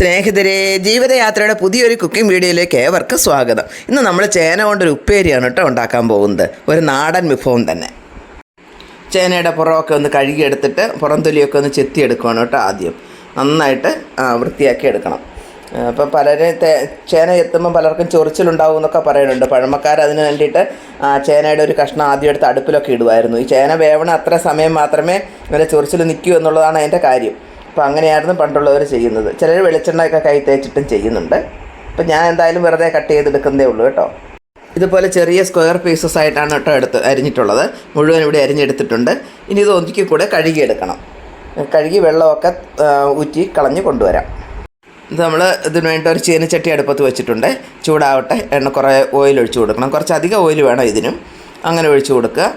സ്നേഹിതരെ ജീവിതയാത്രയുടെ പുതിയൊരു കുക്കിംഗ് വീഡിയോയിലേക്ക് ഏവർക്ക് സ്വാഗതം. ഇന്ന് നമ്മൾ ചേന കൊണ്ടൊരു ഉപ്പേരിയാണ് കേട്ടോ ഉണ്ടാക്കാൻ പോകുന്നത്. ഒരു നാടൻ വിഭവം തന്നെ. ചേനയുടെ പുറമൊക്കെ ഒന്ന് കഴുകിയെടുത്തിട്ട് പുറം തൊലിയൊക്കെ ഒന്ന് ചെത്തിയെടുക്കുകയാണ് കേട്ടോ ആദ്യം. നന്നായിട്ട് വൃത്തിയാക്കി എടുക്കണം. അപ്പോൾ പലരും ചേന എത്തുമ്പോൾ പലർക്കും ചൊറിച്ചിലുണ്ടാവും എന്നൊക്കെ പറയുന്നുണ്ട്. പഴമക്കാർ അതിന് വേണ്ടിയിട്ട് ചേനയുടെ ഒരു കഷ്ണം ആദ്യം എടുത്ത് അടുപ്പിലൊക്കെ ഇടുമായിരുന്നു ഈ ചേന വേവണ അത്ര സമയം മാത്രമേ ഇങ്ങനെ ചൊറിച്ചിൽ നിൽക്കൂ എന്നുള്ളതാണ് അതിന്റെ കാര്യം. അപ്പോൾ അങ്ങനെയായിരുന്നു പണ്ടുള്ളവർ ചെയ്യുന്നത്. ചിലർ വെളിച്ചെണ്ണയൊക്കെ കൈ തേച്ചിട്ടും ചെയ്യുന്നുണ്ട്. അപ്പോൾ ഞാൻ എന്തായാലും വെറുതെ കട്ട് ചെയ്തെടുക്കുന്നതേ ഉള്ളൂ കേട്ടോ. ഇതുപോലെ ചെറിയ സ്ക്വയർ പീസസ് ആയിട്ടാണ് കേട്ടോ എടുത്ത് അരിഞ്ഞിട്ടുള്ളത്. മുഴുവൻ ഇവിടെ അരിഞ്ഞെടുത്തിട്ടുണ്ട്. ഇനി ഇത് ഒന്നിക്കി കൂടെ കഴുകിയെടുക്കണം. കഴുകി വെള്ളമൊക്കെ ഊറ്റി കളഞ്ഞ് കൊണ്ടുവരാം. ഇത് നമ്മൾ ഇതിന് വേണ്ടി ഒരു ചീനച്ചട്ടി അടുപ്പത്ത് വെച്ചിട്ടുണ്ട്. ചൂടാവട്ടെ. എണ്ണ കുറേ ഓയിൽ ഒഴിച്ചു കൊടുക്കണം. കുറച്ച് അധികം ഓയിൽ വേണം ഇതിനും. അങ്ങനെ ഒഴിച്ചു കൊടുക്കുക.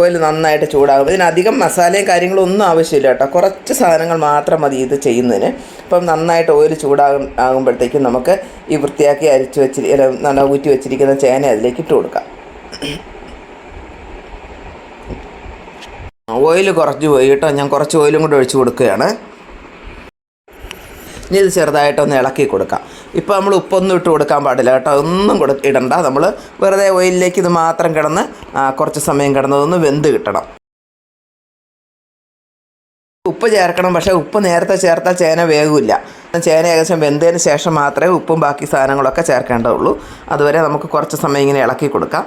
ഓയിൽ നന്നായിട്ട് ചൂടാകും. ഇതിനധികം മസാലയും കാര്യങ്ങളും ഒന്നും ആവശ്യമില്ല കേട്ടോ. കുറച്ച് സാധനങ്ങൾ മാത്രം മതി ഇത് ചെയ്യുന്നതിന്. അപ്പം നന്നായിട്ട് ഓയിൽ ചൂടാകും ആകുമ്പോഴത്തേക്കും നമുക്ക് ഈ വൃത്തിയാക്കി അരിച്ചു വെച്ചിരി അല്ല നല്ല ഊറ്റി വെച്ചിരിക്കുന്ന ചേന അതിലേക്ക് ഇട്ട് കൊടുക്കാം. ഓയിൽ കുറച്ച് പോയി കേട്ടോ. ഞാൻ കുറച്ച് ഓയിലും കൂടെ ഒഴിച്ച് കൊടുക്കുകയാണ്. ഇനി ഇത് ചെറുതായിട്ടൊന്ന് ഇളക്കി കൊടുക്കാം. ഇപ്പോൾ നമ്മൾ ഉപ്പൊന്നും ഇട്ട് കൊടുക്കാൻ പാടില്ല കേട്ടോ. ഒന്നും കൊടു ഇടണ്ട. നമ്മൾ വെറുതെ ഓയിലിലേക്ക് ഇത് മാത്രം കിടന്ന് കുറച്ച് സമയം കിടന്നതൊന്ന് വെന്ത് കിട്ടണം. ഉപ്പ് ചേർക്കണം. പക്ഷേ ഉപ്പ് നേരത്തെ ചേർത്താൽ ചേന വേകില്ല ചേന ഏകദേശം വെന്തതിന് ശേഷം മാത്രമേ ഉപ്പും ബാക്കി സാധനങ്ങളൊക്കെ ചേർക്കേണ്ടതുള്ളൂ. അതുവരെ നമുക്ക് കുറച്ച് സമയം ഇങ്ങനെ ഇളക്കി കൊടുക്കാം.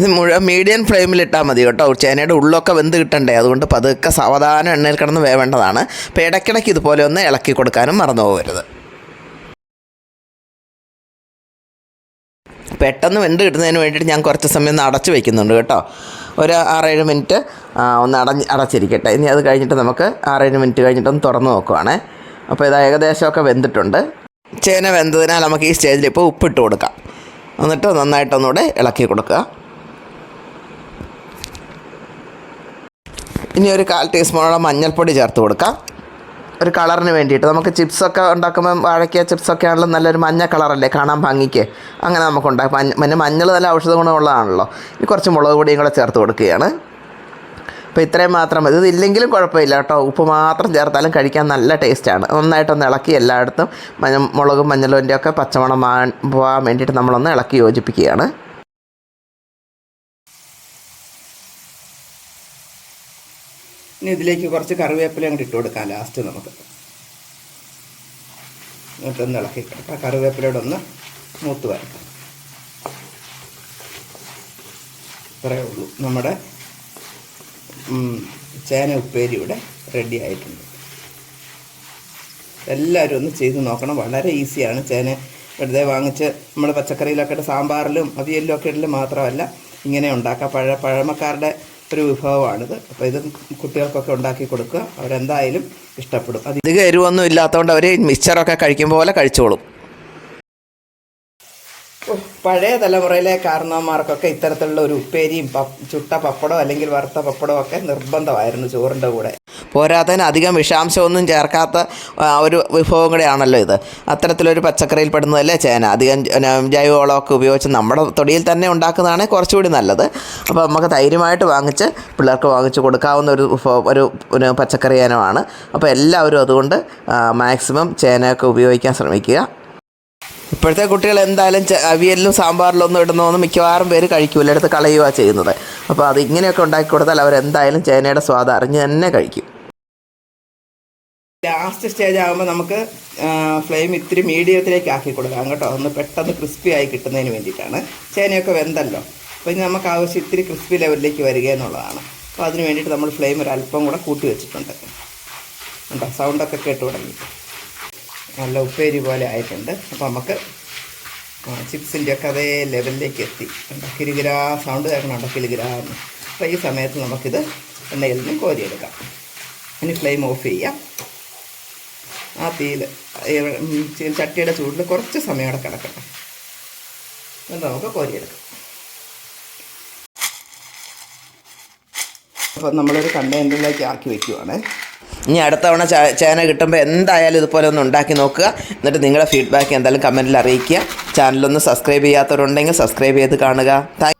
ഇത് മുഴുവൻ മീഡിയം ഫ്ലെയിമിൽ ഇട്ടാൽ മതി കേട്ടോ. ചേനയുടെ ഉള്ളൊക്കെ വെന്ത് കിട്ടണ്ടേ. അതുകൊണ്ട് പതുക്കെ സാവധാനം എണ്ണയിൽ കിടന്ന് വേവേണ്ടതാണ്. അപ്പോൾ ഇടയ്ക്കിടയ്ക്ക് ഇതുപോലെ ഒന്ന് ഇളക്കി കൊടുക്കാനും മറന്നു പോകരുത്. പെട്ടെന്ന് വെന്ത് കിട്ടുന്നതിന് വേണ്ടിയിട്ട് ഞാൻ കുറച്ച് സമയം ഒന്ന് അടച്ച് വയ്ക്കുന്നുണ്ട് കേട്ടോ. ഒരു ആറേഴ് മിനിറ്റ് ഒന്ന് അടഞ്ഞ് അടച്ചിരിക്കട്ടെ. ഇനി അത് കഴിഞ്ഞിട്ട് നമുക്ക് ആറേഴ് മിനിറ്റ് കഴിഞ്ഞിട്ട് ഒന്ന് തുറന്ന് നോക്കുവാണേ. അപ്പോൾ ഇത് ഏകദേശമൊക്കെ വെന്തിട്ടുണ്ട്. ചേന വെന്തതിനാൽ നമുക്ക് ഈ സ്റ്റേജിൽ ഇപ്പോൾ ഉപ്പിട്ട് കൊടുക്കാം. എന്നിട്ട് നന്നായിട്ടൊന്നുകൂടെ ഇളക്കി കൊടുക്കുക. ഇനി ഒരു കാൽ ടീസ്പൂണോളം മഞ്ഞൾപ്പൊടി ചേർത്ത് കൊടുക്കാം. ഒരു കളറിന് വേണ്ടിയിട്ട്. നമുക്ക് ചിപ്സൊക്കെ ഉണ്ടാക്കുമ്പോൾ വാഴയ്ക്ക ചിപ്സൊക്കെ ആണല്ലോ നല്ലൊരു മഞ്ഞ കളറല്ലേ കാണാൻ ഭംഗിക്ക്. അങ്ങനെ നമുക്ക് ഉണ്ടാക്കാം. പിന്നെ മഞ്ഞൾ നല്ല ഔഷധ ഗുണമുള്ളതാണല്ലോ. ഇനി കുറച്ച് മുളക് പൊടിയും കൂടെ ചേർത്ത് കൊടുക്കുകയാണ്. അപ്പോൾ ഇത്രയും മാത്രം മതി. ഇതില്ലെങ്കിലും കുഴപ്പമില്ല കേട്ടോ. ഉപ്പ് മാത്രം ചേർത്താലും കഴിക്കാൻ നല്ല ടേസ്റ്റാണ്. നന്നായിട്ടൊന്ന് ഇളക്കി എല്ലായിടത്തും മഞ്ഞ മുളകും മഞ്ഞളും ഒക്കെ പച്ചമണം പോകാൻ വേണ്ടിയിട്ട് നമ്മളൊന്ന് ഇളക്കി യോജിപ്പിക്കുകയാണ്. ഇനി ഇതിലേക്ക് കുറച്ച് കറിവേപ്പില അങ്ങോട്ട് ഇട്ട് കൊടുക്കാം ലാസ്റ്റ് നമുക്ക്. എന്നിട്ടൊന്ന് ഇളക്കി ആ കറിവേപ്പിലയുടെ ഒന്ന് മൂത്ത് വരക്കാം ഇത്രയേ ഉള്ളൂ. നമ്മുടെ ചേന ഉപ്പേരി ഇവിടെ റെഡി ആയിട്ടുണ്ട്. എല്ലാവരും ഒന്ന് ചെയ്ത് നോക്കണം. വളരെ ഈസിയാണ് ചേന. വെറുതെ വാങ്ങിച്ച് നമ്മൾ പച്ചക്കറിയിലൊക്കെ സാമ്പാറിലും അവിയലിലും ഒക്കെ ഇടലും മാത്രമല്ല ഇങ്ങനെ ഉണ്ടാക്കാം. പഴ പഴമക്കാരുടെ ഒരു വിഭവമാണിത്. അപ്പോൾ ഇത് കുട്ടികൾക്കൊക്കെ ഉണ്ടാക്കി കൊടുക്കുക. അവരെന്തായാലും ഇഷ്ടപ്പെടും. അത് ഇത് എരിവൊന്നും ഇല്ലാത്തതുകൊണ്ട് അവർ മിക്സറൊക്കെ കഴിക്കും പോലെ കഴിച്ചോളും. പഴയ തലമുറയിലെ കാരണവന്മാർക്കൊക്കെ ഇത്തരത്തിലുള്ള ഒരു ഉപ്പേരിയും ചുട്ട പപ്പടോ അല്ലെങ്കിൽ വറുത്ത പപ്പടോ ഒക്കെ നിർബന്ധമായിരുന്നു ചോറിന്റെ കൂടെ. പോരാത്തതിന് അധികം വിഷാംശമൊന്നും ചേർക്കാത്ത ഒരു വിഭവം കൂടെയാണല്ലോ ഇത്. അത്തരത്തിലൊരു പച്ചക്കറിയിൽ പെടുന്നതല്ലേ ചേന. അധികം ജൈവവളമൊക്കെ ഉപയോഗിച്ച് നമ്മുടെ തൊടിയിൽ തന്നെ ഉണ്ടാക്കുന്നതാണ് കുറച്ചുകൂടി നല്ലത്. അപ്പോൾ നമുക്ക് ധൈര്യമായിട്ട് വാങ്ങിച്ച് പിള്ളേർക്ക് വാങ്ങിച്ച് കൊടുക്കാവുന്ന ഒരു ഒരു പച്ചക്കറി ഇനമാണ്. അപ്പോൾ എല്ലാവരും അതുകൊണ്ട് മാക്സിമം ചേനയൊക്കെ ഉപയോഗിക്കാൻ ശ്രമിക്കുക. ഇപ്പോഴത്തെ കുട്ടികൾ എന്തായാലും അവിയലിലും സാമ്പാറിലും ഒന്നും ഇടുന്നതൊന്നും മിക്കവാറും പേര് കഴിക്കൂല. എടുത്ത് കളയുക ചെയ്യുന്നത്. അപ്പോൾ അത് ഇങ്ങനെയൊക്കെ ഉണ്ടാക്കി കൊടുത്താൽ അവരെന്തായാലും ചേനയുടെ സ്വാദ് അറിഞ്ഞ് തന്നെ കഴിക്കും. ലാസ്റ്റ് സ്റ്റേജ് ആകുമ്പോൾ നമുക്ക് ഫ്ലെയിം ഇത്തിരി മീഡിയത്തിലേക്ക് ആക്കി കൊടുക്കാം കേട്ടോ. ഒന്ന് പെട്ടെന്ന് ക്രിസ്പി ആയി കിട്ടുന്നതിന് വേണ്ടിയിട്ടാണ്. ചേനയൊക്കെ വെന്തല്ലോ. അപ്പോൾ ഇനി നമുക്ക് ആവശ്യം ഇത്തിരി ക്രിസ്പി ലെവലിലേക്ക് വരിക എന്നുള്ളതാണ്. അപ്പോൾ അതിന് വേണ്ടിയിട്ട് നമ്മൾ ഫ്ലെയിം ഒരു അല്പം കൂടെ കൂട്ടി വെച്ചിട്ടുണ്ട്. ഉണ്ടോ സൗണ്ടൊക്കെ കേട്ട് തുടങ്ങി. നല്ല ഉപ്പേരി പോലെ ആയിട്ടുണ്ട്. അപ്പോൾ നമുക്ക് ചിപ്സിന്റെ ഒക്കെ അതേ ലെവലിലേക്ക് എത്തി. കണ്ടോ? കിലുകിരാ സൗണ്ട് കേൾക്കണുണ്ടോ കിലുകിരാ എന്ന്. അപ്പോൾ ഈ സമയത്ത് നമുക്കിത് എണ്ണയിൽ നിന്ന് കോരിയെടുക്കാം. ഇനി ഫ്ലെയിം ഓഫ് ചെയ്യാം. ആ തീയിൽ ചട്ടിയുടെ ചൂടിൽ കുറച്ച് സമയം അവിടെ കിടക്കട്ടെ. എന്നിട്ട് നമുക്ക് കോരിയെടുക്കാം. അപ്പം നമ്മളൊരു കണ്ടെയ്നറിലേക്ക് ആക്കി വെക്കുവാണ്. ഇനി അടുത്ത തവണ ചേന കിട്ടുമ്പോൾ എന്തായാലും ഇതുപോലെ ഒന്ന് ഉണ്ടാക്കി നോക്കുക. എന്നിട്ട് നിങ്ങളുടെ ഫീഡ്ബാക്ക് എന്തായാലും കമന്റിൽ അറിയിക്കുക. ചാനലൊന്ന് സബ്സ്ക്രൈബ് ചെയ്യാത്തവരുണ്ടെങ്കിൽ സബ്സ്ക്രൈബ് ചെയ്ത് കാണുക. താങ്ക്